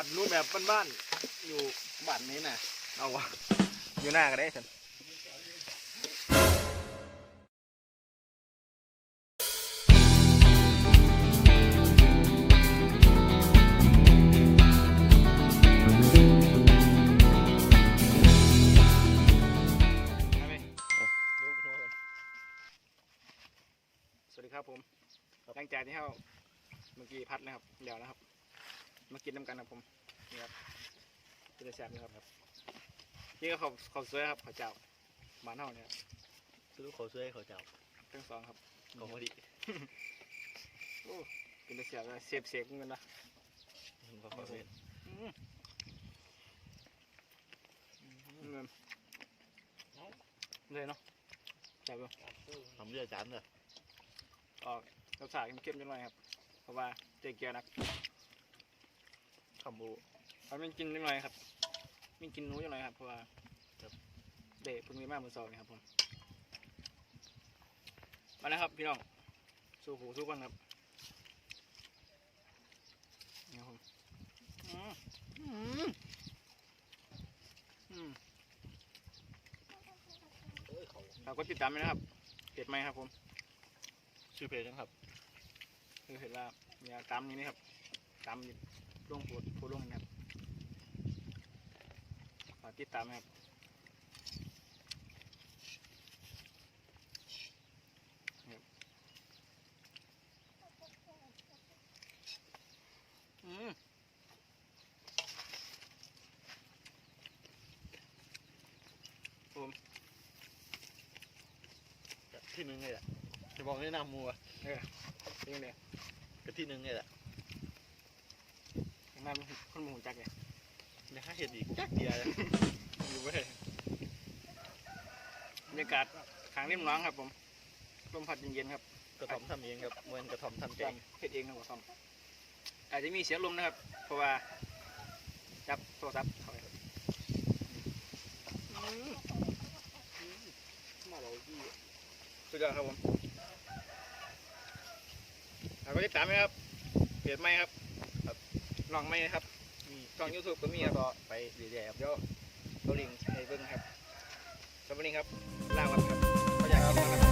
ผัดนูแบบบ้านๆอยู่บ้านนี้น่ะเอาวะอยู่หน้าก็ได้สันเอาไหมลูกหัวกันสวัสดีครับผมหลังจากที่เขาเมื่อกี้พัดนะครับเหลียวนะครับ มากินน้ำกันครับผมนี่ครับเป็นแซ่บนี่ครับนี่ก็เขาเขาวสวยครับเขาวเจ้าบ้านเฮาเนี่ยครับซื้อเขาช่วยเขาเจ้าทั้งสองครับของพอดีโอ้กินได้เสียบเลยเสพเสพเงินนะผมก็ขอเล่นอืมเงินเลยเนาะจับดูทำเรือจานเลยออกรสชาติเข้มๆจังเลยครับ เพราะว่าเจ๊เกียวนัก คำบูมันไม่กินจังเลยครับไม่กินหนู้จังเลยครับเพราะว่าครับเด็กเพิ่งมีมาเมื่อสองนี่ครับผมมาแล้วครับพี่น้องสู้หูสู้กันครับนี่ครับผมอืมอืมอืมเอ้ยเขาฝากกดติดตามด้วยนะครับเพจไหมครับผมชื่อเพลงนะครับคือเห็นว่าอย่าตามนี้นะครับตาม ลงโพดโพดลงนะครับฝากติดตามนะครับครับอืมที่หนึ่งเลยแหละจะบอกแนะนำมัวเนี่เลยกับที่หนึ่งเลยแหละ ข้างหน้ามันคนหมูจักเลยเนี่ยถ้าเห็นอีกจักเดียวเลยอยู่เว้ยบรรยากาศทางริมน้องครับผมลมพัดเย็นๆครับกระถอมทำเองครับเหมือนกระถอมทำเอจองเฮ็ดเองครับผมอาจจะมีเสียงลมนะครับ เพราะว่าจับโทรศัพท์เขาไปครับมาเราที่สุดยอดครับผมฝากกดติดตามไหมครับเพจไหมครับครับ น้องไม่นะครับช่องยูทูบก็มีครับไปเรื่อยๆครับเดี๋ยวเราลิงก์ให้เบิ้งครับสวัสดีครับลาวันครับขออยากากครับ